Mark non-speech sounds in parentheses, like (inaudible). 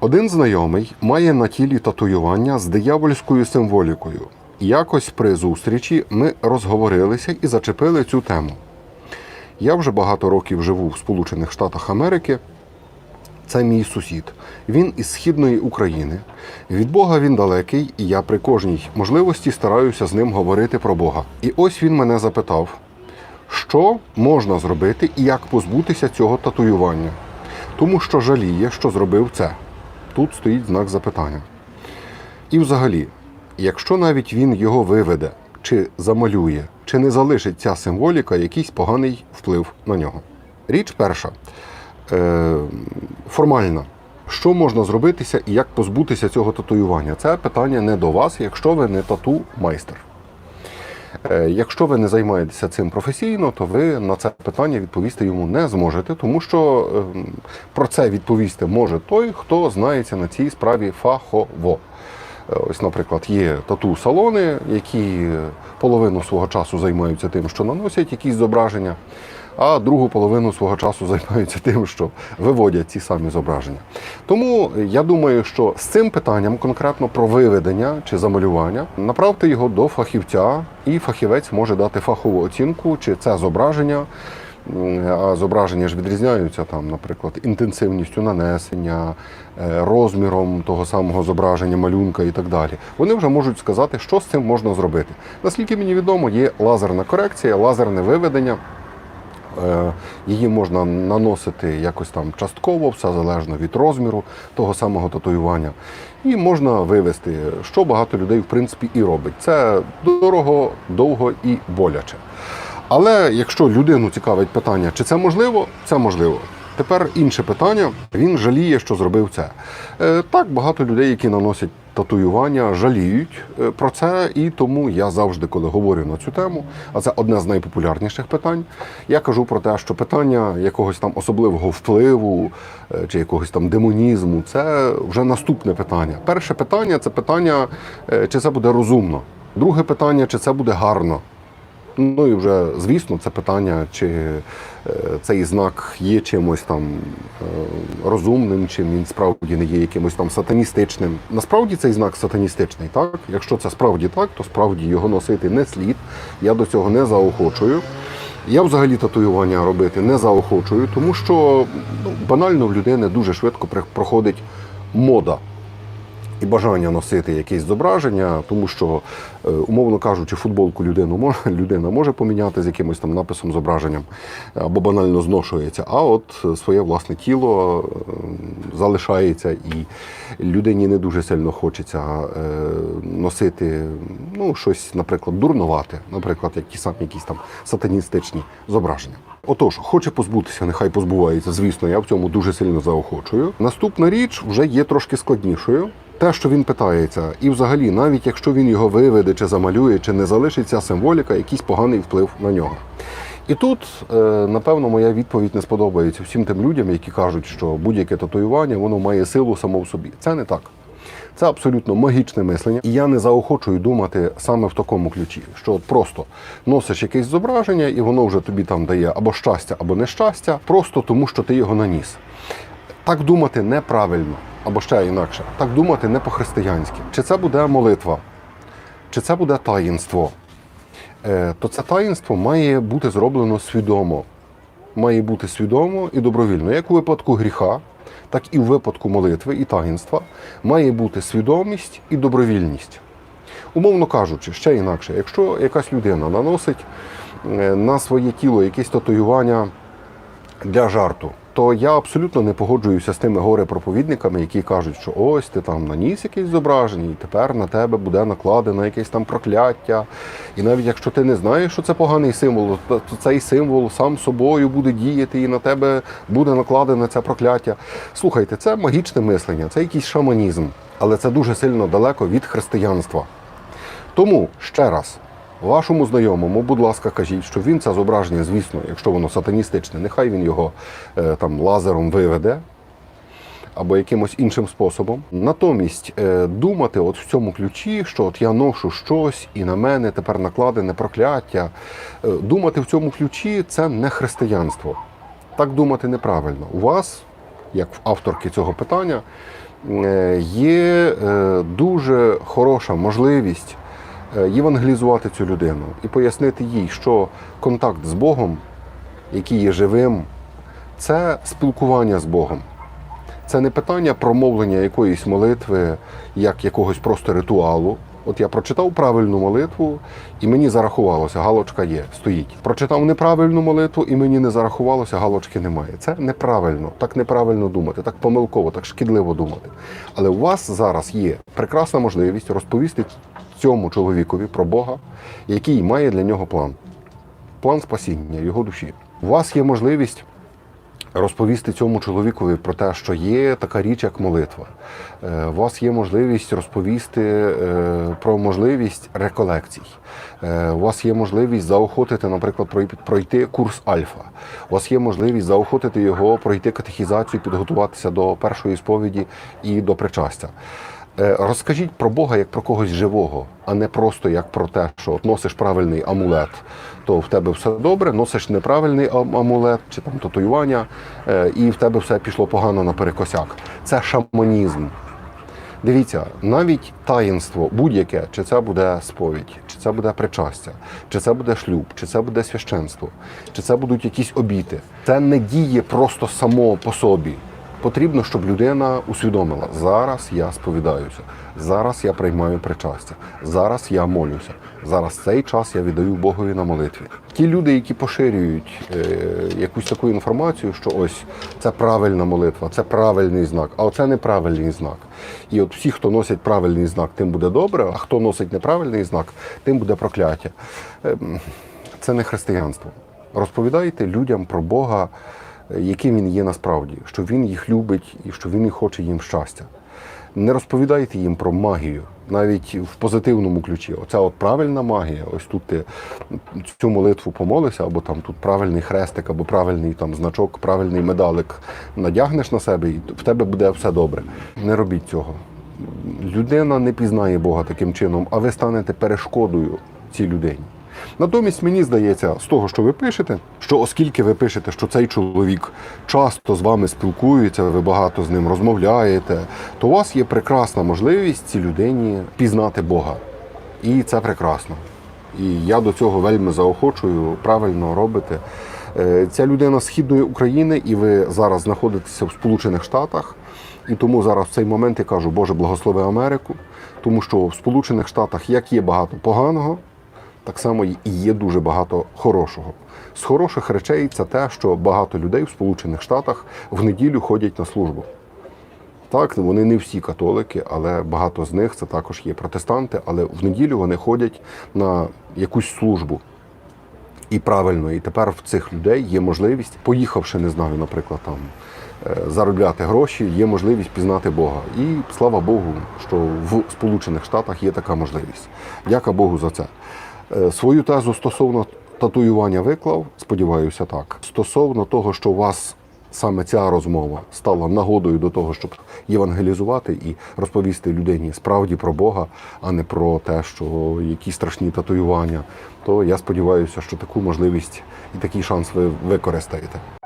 Один знайомий має на тілі татуювання з диявольською символікою. Якось при зустрічі ми розговорилися і зачепили цю тему. Я вже багато років живу в Сполучених Штатах Америки. Це мій сусід. Він із східної України. Від Бога він далекий, і я при кожній можливості стараюся з ним говорити про Бога. І ось він мене запитав, що можна зробити і як позбутися цього татуювання. Тому що жаліє, що зробив це. Тут стоїть знак запитання. І взагалі, якщо навіть він його виведе, чи замалює, чи не залишить ця символіка якийсь поганий вплив на нього. Річ перша е, формальна. Що можна зробитися і як позбутися цього татуювання? Це питання не до вас, якщо ви не тату-майстер. Е, Якщо ви не займаєтеся цим професійно, то ви на це питання відповісти йому не зможете, тому що ем, про це відповісти може той, хто знається на цій справі фахово. Е, Ось, наприклад, є тату-салони, які половину свого часу займаються тим, що наносять якісь зображення, а другу половину свого часу займаються тим, що виводять ці самі зображення. Тому я думаю, що з цим питанням, конкретно про виведення чи замалювання, направте його до фахівця, і фахівець може дати фахову оцінку, чи це зображення. А зображення ж відрізняються там, наприклад, інтенсивністю нанесення, е, розміром того самого зображення, малюнка і так далі. Вони вже можуть сказати, що з цим можна зробити. Наскільки мені відомо, є лазерна корекція, лазерне виведення. Е, Її можна наносити якось там частково, все залежно від розміру того самого татуювання. І можна вивести, що багато людей в принципі і робить. Це дорого, довго і боляче. Але якщо людину цікавить питання, чи це можливо, це можливо. Тепер інше питання. Він жаліє, що зробив це. Е, Так, багато людей, які наносять татуювання, жаліють е, про це, і тому я завжди, коли говорю на цю тему, а це одне з найпопулярніших питань. Я кажу про те, що питання якогось там особливого впливу е, чи якогось там демонізму це вже наступне питання. Перше питання це питання, е, чи це буде розумно. Друге питання, чи це буде гарно. Ну і вже звісно, це питання, чи е, цей знак є чимось там е, розумним, чи він справді не є якимось там сатаністичним. Насправді цей знак сатаністичний, так? Якщо це справді так, то справді його носити не слід. Я до цього не заохочую. Я взагалі татуювання робити не заохочую, тому що ну, банально в людини дуже швидко проходить мода і бажання носити якесь зображення, тому що, е, умовно кажучи, футболку людину може, (laughs) людина може поміняти з якимось там написом зображенням або банально зношується, а от е, своє власне тіло е, залишається і людині не дуже сильно хочеться е, носити ну, щось, наприклад, дурнувате, наприклад, які самі якісь там сатаністичні зображення. Отож, хоче позбутися, нехай позбувається. Звісно, я в цьому дуже сильно заохочую. Наступна річ вже є трошки складнішою. Те, що він питається, і взагалі, навіть якщо він його виведе чи замалює, чи не залишиться символіка, якийсь поганий вплив на нього. І тут, е, напевно, моя відповідь не сподобається всім тим людям, які кажуть, що будь-яке татуювання воно має силу само в собі. Це не так. Це абсолютно магічне мислення, і я не заохочую думати саме в такому ключі, що от просто носиш якесь зображення, і воно вже тобі там дає або щастя, або нещастя, просто тому, що ти його наніс. Так думати неправильно, або ще інакше. Так думати не по-християнськи. Чи це буде молитва, чи це буде таїнство, Е, то це таїнство має бути зроблено свідомо. Має бути свідомо і добровільно. Як у випадку гріха, так і в випадку молитви і таїнства має бути свідомість і добровільність. Умовно кажучи, ще інакше, якщо якась людина наносить е, на своє тіло якесь татуювання для жарту, то я абсолютно не погоджуюся з тими горе-проповідниками, які кажуть, що ось ти там наніс якесь зображення, і тепер на тебе буде накладено якесь там прокляття. І навіть якщо ти не знаєш, що це поганий символ, то цей символ сам собою буде діяти, і на тебе буде накладене це прокляття. Слухайте, це магічне мислення, це якийсь шаманізм, але це дуже сильно далеко від християнства. Тому ще раз. Вашому знайомому, будь ласка, кажіть, що він це зображення, звісно, якщо воно сатаністичне, нехай він його е, там лазером виведе або якимось іншим способом. Натомість е, думати от в цьому ключі, що от я ношу щось і на мене тепер накладене прокляття. е, Думати в цьому ключі це не християнство. Так думати неправильно. У вас, як в авторки цього питання, є дуже хороша можливість євангелізувати цю людину і пояснити їй, що контакт з Богом, який є живим, це спілкування з Богом. Це не питання промовлення якоїсь молитви, як якогось просто ритуалу. От я прочитав правильну молитву, і мені зарахувалося, галочка є, стоїть. Прочитав неправильну молитву, і мені не зарахувалося, галочки немає. Це неправильно, так неправильно думати, так помилково, так шкідливо думати. Але у вас зараз є прекрасна можливість розповісти цьому чоловікові про Бога, який має для нього план. План спасіння його душі. У вас є можливість розповісти цьому чоловікові про те, що є така річ, як молитва. Е, У вас є можливість розповісти е, про можливість реколекцій. Е, У вас є можливість заохотити, наприклад, пройти курс альфа. У вас є можливість заохотити його пройти катехізацію, підготуватися до першої сповіді і до причастя. Е, Розкажіть про Бога як про когось живого, а не просто як про те, що носиш правильний амулет, то в тебе все добре, носиш неправильний амулет чи там татуювання, е, і в тебе все пішло погано наперекосяк. Це шаманізм. Дивіться, навіть таїнство будь-яке, чи це буде сповідь, чи це буде причастя, чи це буде шлюб, чи це буде священство, чи це будуть якісь обіти. Це не діє просто само по собі. Потрібно, щоб людина усвідомила, зараз я сповідаюся, зараз я приймаю причастя, зараз я молюся, зараз цей час я віддаю Богові на молитві. Ті люди, які поширюють е, якусь таку інформацію, що ось це правильна молитва, це правильний знак, а оце неправильний знак. І от всі, хто носять правильний знак, тим буде добре, а хто носить неправильний знак, тим буде прокляття. Ем, Це не християнство. Розповідайте людям про Бога, е, яким він є насправді, що він їх любить і що він і хоче їм щастя. Не розповідайте їм про магію, навіть в позитивному ключі. Оця от правильна магія, ось тут ти цю молитву помолився, або там тут правильний хрестик, або правильний там значок, правильний медалик надягнеш на себе, і в тебе буде все добре. Не робіть цього. Людина не пізнає Бога таким чином, а ви станете перешкодою цій людині. Натомість мені здається, з того, що ви пишете, що оскільки ви пишете, що цей чоловік часто з вами спілкується, ви багато з ним розмовляєте, то у вас є прекрасна можливість цій людині пізнати Бога. І це прекрасно. І я до цього вельми заохочую, правильно робите. Е, Ця людина східної України, і ви зараз знаходитеся в Сполучених Штатах. І тому зараз в цей момент я кажу, Боже, благослови Америку, тому що в Сполучених Штатах як є багато поганого, так само і є дуже багато хорошого. З хороших речей це те, що багато людей в Сполучених Штатах в неділю ходять на службу. Так, вони не всі католики, але багато з них це також є протестанти, але в неділю вони ходять на якусь службу. І правильно, і тепер в цих людей є можливість, поїхавши, не знаю, наприклад, там е, заробляти гроші, є можливість пізнати Бога. І слава Богу, що в Сполучених Штатах є така можливість. Дяка Богу за це. Е, Свою тезу стосовно татуювання виклав, сподіваюся, так. Стосовно того, що у вас саме ця розмова стала нагодою до того, щоб євангелізувати і розповісти людині справді про Бога, а не про те, що які страшні татуювання, то я сподіваюся, що таку можливість і такий шанс ви використаєте.